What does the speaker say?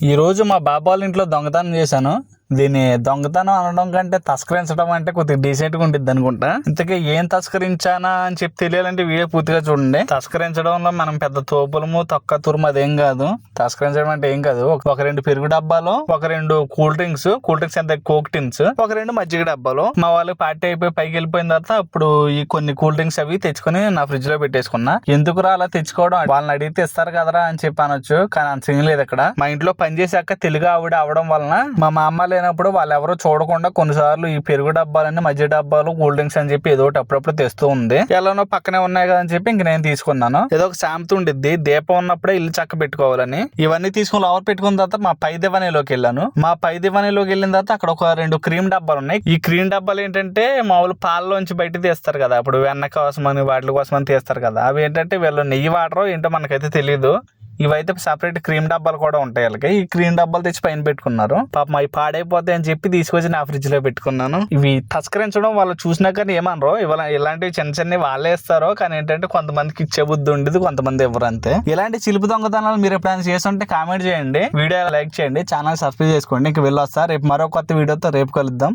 ఈ రోజు మా బాబాల ఇంట్లో దొంగతనం చేశాను. దీన్ని దొంగతనం అనడం కంటే తస్కరించడం అంటే కొద్దిగా డీసెంట్గా ఉంటుంది అనుకుంటా. ఇంతకీ ఏం తస్కరించానా అని చెప్పి తెలియాలంటే వీడియో పూర్తిగా చూడండి. తస్కరించడంలో మనం పెద్ద తోపులము తొక్క తురుము అదేం కాదు. తస్కరించడం అంటే ఏం కాదు. ఒక- రెండు పెరుగు డబ్బాలు ఒక రెండు కూల్ డ్రింక్స్ కూల్ డ్రింక్స్ ఎంత కోక్ టిన్స్ ఒక రెండు మజ్జిగ డబ్బాలు. మా వాళ్ళకి పార్టీ అయిపోయి పైకి వెళ్ళిపోయిన తర్వాత అప్పుడు ఈ కొన్ని కూల్ డ్రింక్స్ అవి తెచ్చుకొని నా ఫ్రిడ్జ్లో పెట్టేసుకున్నా. ఎందుకురా అలా తెచ్చుకోవడం? వాళ్ళని అడిగితే ఇస్తారు కదరా అని చెప్పి అనొచ్చు కానీ అంత సీన్ లేదు ఇక్కడ మా ఇంట్లో పనిచేసాక తెలుగు ఆవిడ అవడం వలన మా మా అమ్మ లేనప్పుడు వాళ్ళు ఎవరో చూడకుండా కొన్నిసార్లు ఈ పెరుగు డబ్బాలన్నీ మధ్య డబ్బాలు కూల్ డ్రింక్స్ అని చెప్పి ఏదో ఒకటి అప్పుడప్పుడు తెస్తూ ఉంది. ఎలానో పక్కనే ఉన్నాయి కదా అని చెప్పి ఇంక నేను తీసుకున్నాను. ఏదో ఒక శాంతి ఉండిద్ది. దీపం ఉన్నప్పుడే ఇల్లు చక్క పెట్టుకోవాలని. ఇవన్నీ తీసుకుని లోపల పెట్టుకున్న తర్వాత మా పై దివాణిలోకి వెళ్ళాను. మా పై దివాణిలోకి వెళ్ళిన తర్వాత అక్కడ ఒక రెండు క్రీమ్ డబ్బాలు ఉన్నాయి. ఈ క్రీమ్ డబ్బాలు ఏంటంటే మామూలు పాలలోంచి బయట తీస్తారు కదా. అప్పుడు వెన్న కోసం అని వాటి కోసం అని తీస్తారు కదా. అవి ఏంటంటే వీళ్ళు నెయ్యి వాడరో ఏంటో మనకైతే తెలియదు ఇవైతే సపరేట్ క్రీమ్ డబ్బాలు కూడా ఉంటాయి వాళ్ళకి. ఈ క్రీమ్ డబ్బాలు తెచ్చి పైన పెట్టుకున్నారు. పాపం అవి పాడైపోతాయి అని చెప్పి తీసుకొచ్చి నా ఫ్రిడ్జ్లో పెట్టుకున్నాను. ఇవి తస్కరించడం వాళ్ళు చూసినా కానీ ఏమనరు. ఇవాళ ఇలాంటివి చిన్న చిన్నవి వాళ్ళే ఇస్తారు కానీ ఏంటంటే కొంతమందికి ఇచ్చే బుద్ధి ఉండదు కొంతమంది ఎవరు అంతే. ఇలాంటి చిలుపు దొంగతనాలు మీరు ఎప్పుడైనా చేస్తుంటే కామెంట్ చేయండి. వీడియో లైక్ చేయండి. ఛానల్ సబ్స్క్రైబ్ చేసుకోండి. ఇంక వెళ్ళొస్తా. రేపు మరో కొత్త వీడియోతో రేపు కలుద్దాం.